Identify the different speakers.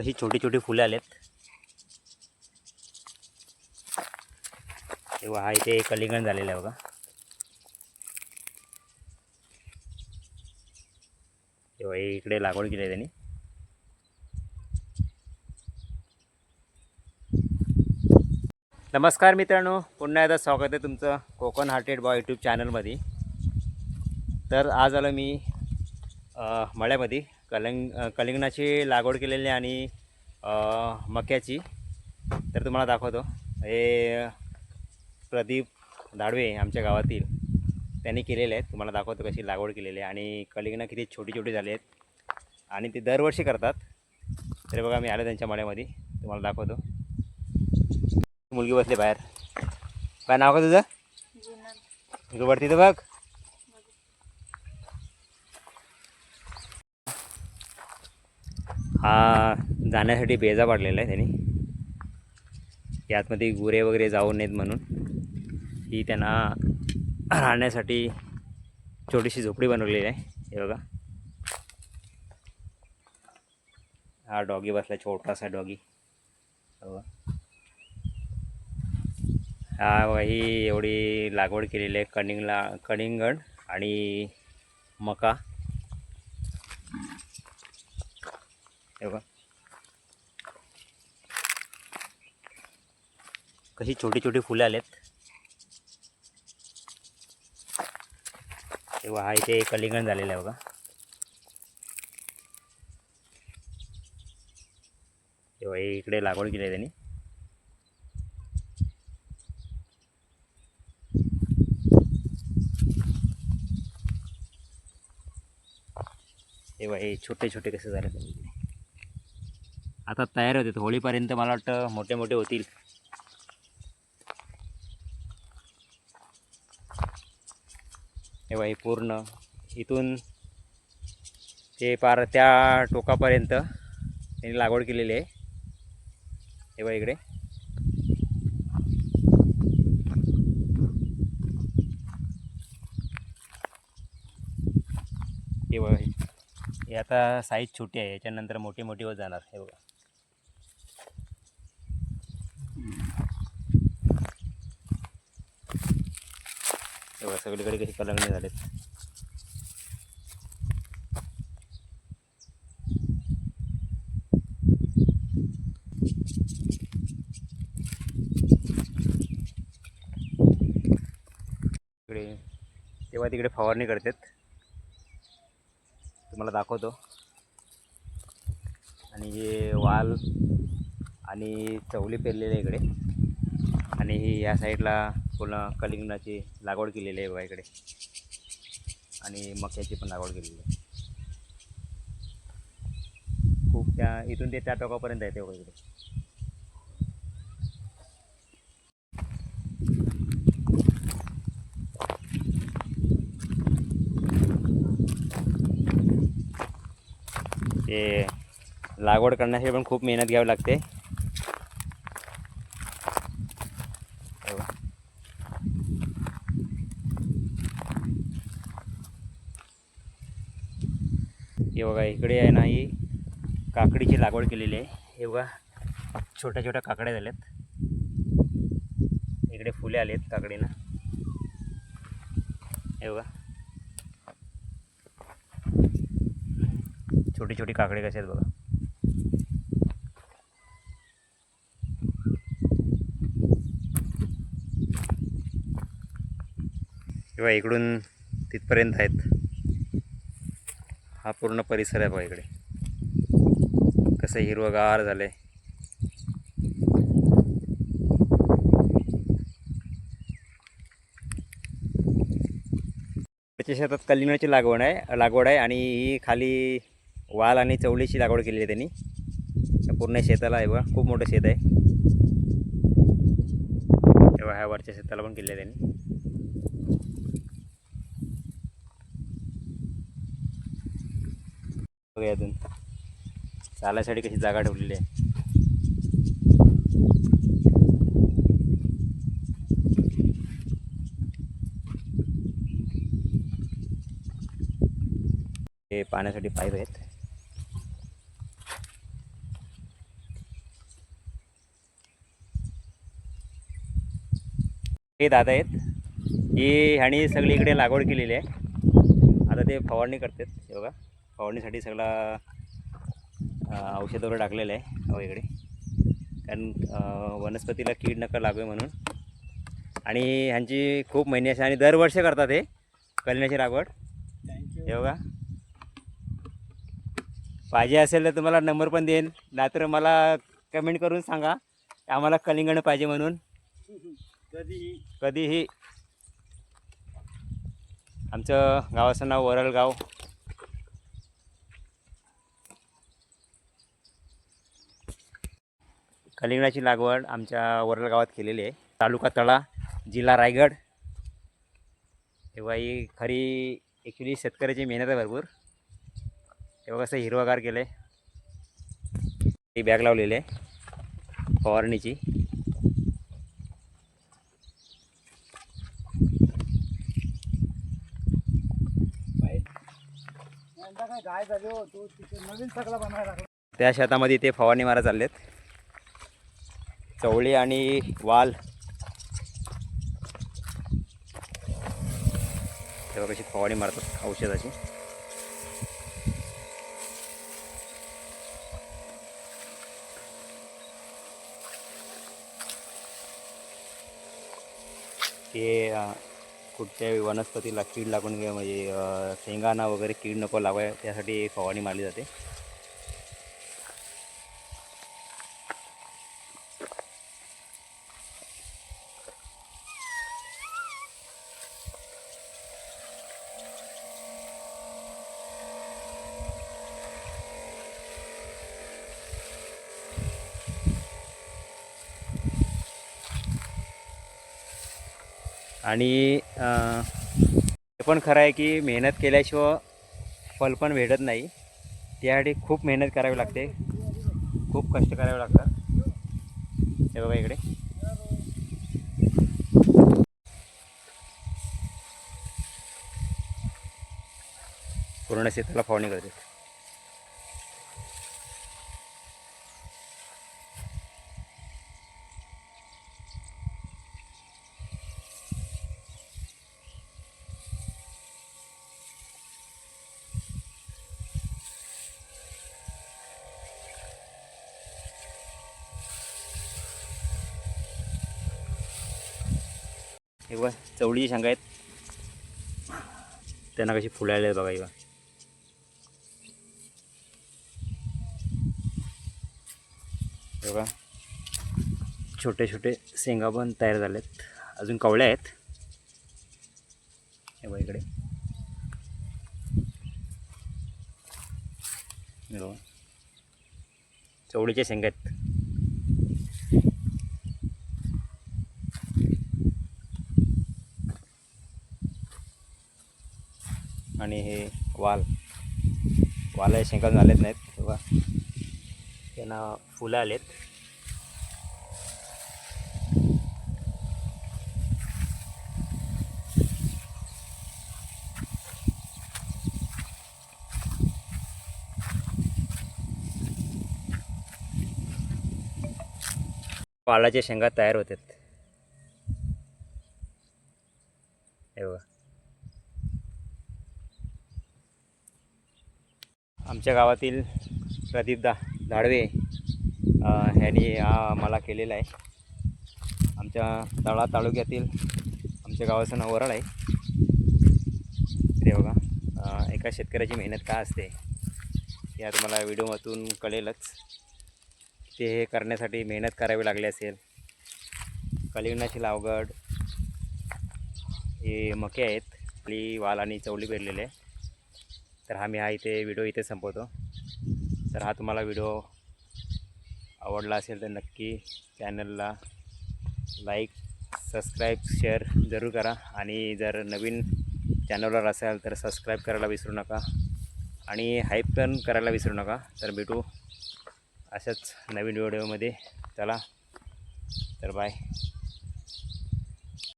Speaker 1: कशी छोटी छोटी फुलं आलेत. तेव्हा हा इथे कलिंगण झालेलं आहे बघा. तेव्हा हे इकडे लागवड केली आहे त्यांनी. नमस्कार मित्रांनो पुन्हा एकदा स्वागत आहे तुमचं कोकण हार्टेड बॉय यूट्यूब चॅनलमध्ये तर आज आलो मी मळ्यामध्ये. कलिंग कलिंगणाची लागवड केलेली आहे आणि मक्याची. तर तुम्हाला दाखवतो. हे प्रदीप दाडवे आमच्या गावातील त्यांनी केलेले आहेत. तुम्हाला दाखवतो कशी लागवड केलेली आहे. आणि कलिंगणं किती छोटी छोटी झाली आहेत. आणि ते दरवर्षी करतात. तरी बघा मी आलो त्यांच्या मळ्यामध्ये. तुम्हाला दाखवतो. मुलगी बसली बाहेर. काय नाव का तुझं? वरती तर बघ. हा जाण्यासाठी बेजा पाडलेला आहे त्यांनी. यातमध्ये आतमध्ये गुरे वगैरे जाऊ नयेत म्हणून ही त्यांना राहण्यासाठी छोटीशी झोपडी बनवलेली आहे. हे बघा. हा डॉगी बसला छोटासा डॉगी. बघा. हा बघा ही एवढी लागवड केलेली आहे. कणिंगला कणिंगण आणि मका. हे बघा. कशी छोटी छोटी फुलं आलेत. तेव्हा हा इथे कलिंगण झालेलं आहे बघा. तेव्हा हे इकडे लागवड केली आहे त्यांनी. तेव्हा हे छोटे छोटे कसे झाले. आता तयार होते. होळीपर्यंत मला वाटतं मोठे मोठे होतील. हे हे पूर्ण. इथून ते पार त्या टोकापर्यंत त्यांनी लागवड केलेली आहे. तेव्हा इकडे. हे हे. हे आता साईज छोटी आहे. याच्यानंतर मोठी मोठी होत जाणार. हे बघा. तेव्हा सगळीकडे कशी कलंगणे झालेत. इकडे तेव्हा तिकडे फवारणी करतात. तुम्हाला दाखवतो. आणि हे वाल आणि चवली पेरलेले आहे इकडे. आणि ही या साईडला पूर्ण कलिंगणाची लागवड केलेली आहे बघा इकडे. आणि मक्याची पण लागवड केलेली आहे. खूप त्या इथून ते त्या टोकापर्यंत आहे तेवढं इकडे. ते लागवड करण्यासाठी पण खूप मेहनत घ्यावी लागते हे बघा. हे बघा इकडे आहे ना ही काकडीची लागवड केलेली आहे. हे बघा छोट्या छोट्या काकड्या झाल्यात. इकडे फुले आलेत काकडीनं. हे बघा. छोटी छोटी काकडे कशी आहेत बघा. किंवा इकडून तिथपर्यंत आहेत. हा पूर्ण परिसर आहे बघा इकडे. कसं हिरवगार झालं आहे त्याच्या शेतात कलिंगडाची लागवड आहे लागवड आहे आणि ही खाली वाल आणि चवळीची लागवड केलेली आहे त्यांनी. पूर्ण शेताला आहे बघा खूप मोठं शेत आहे. तेव्हा ह्या वरच्या शेताला पण केलेलं आहे त्यांनी. बघा अजून. चालायसाठी कशी जागा ठेवलेली आहे. हे पाण्यासाठी पाईप आहेत. हे दादा आहेत. हे ह्यानी सगळी इकडे लागवड केलेली आहे. आता ते फवारणी करतात. हे बघा. फवारणीसाठी सगळा औषध वगैरे टाकलेलं आहे वगैरे कारण वनस्पतीला कीड नका लागू म्हणून. आणि ह्यांची खूप महिने असे आणि दरवर्षी करतात हे कलिण्याची लागवड. हे बघा. पाहिजे असेल तर तुम्हाला नंबर पण देईन. नाहीतर मला कमेंट करून सांगा. आम्हाला कलिंगण पाहिजे म्हणून.
Speaker 2: कधीही.
Speaker 1: कधीही. आमचं गावाचं नाव वरळगाव. कलिंगडाची लागवड आमच्या वरळ गावात केलेली आहे. तालुका तळा जिल्हा रायगड. तेव्हा ही खरी ॲक्च्युली शेतकऱ्याची मेहनत आहे भरपूर. तेव्हा कसं हिरवागार केलं आहे ती बॅग लावलेली आहे फवारणीची.
Speaker 2: हो तो तिथे नवीन सगळा बनवायला लागला.
Speaker 1: त्या शेतामध्ये ते फवारणी मारा चाललेत. चवळी आणि वाल. तेव्हा कशी फवारणी मारतात औषधाची. ते कुठच्या वनस्पतीला कीड लागून म्हणजे शेंगांना वगैरे कीड नको लावाय त्यासाठी फवारणी मारली जाते. आणि हे पण खरं आहे की मेहनत केल्याशिवाय फल पण भेटत नाही. त्यासाठी खूप मेहनत करावी लागते. खूप कष्ट करावे लागतात. हे बघा इकडे. पूर्ण शेताला फवारणी करते. हे बघा चवळीची शेंगा आहेत. त्यांना कशी फुलायला आहेत बघा इवा हे बघा छोटे छोटे शेंगा पण तयार झालेत. अजून कवळ्या आहेत. हे बघा इकडे. हे बघा. चवळीच्या शेंगा आहेत. आणि हे वाल. वाला शेंगा झालेत नाहीत. तेव्हा त्यांना फुलं आलेत. वालाच्या शेंगा तयार होतात हे बघा आमच्या गावातील प्रदीपदा धाडवे ह्यांनी हा मला केलेला आहे. आमच्या तळा तालुक्यातील आमच्या गावाचं नाव वरळ आहे. ते बघा एका शेतकऱ्याची मेहनत काय असते? या तुम्हाला व्हिडिओमधून कळेलच. ते हे करण्यासाठी मेहनत करावी लागली असेल. कलिंगणाची लावगड हे मके आहेत. आपली वाल आणि चवली पेरलेले आहे. तर हा मी हा इथे व्हिडिओ इथे संपवतो. तर हा तुम्हाला व्हिडिओ आवडला असेल तर नक्की चॅनलला लाईक सबस्क्राईब शेअर जरूर करा. आणि जर नवीन चॅनलवर असाल तर सबस्क्राईब करायला विसरू नका. आणि हाईप पण करायला विसरू नका. तर भेटू अशाच नवीन व्हिडिओमध्ये चला तर बाय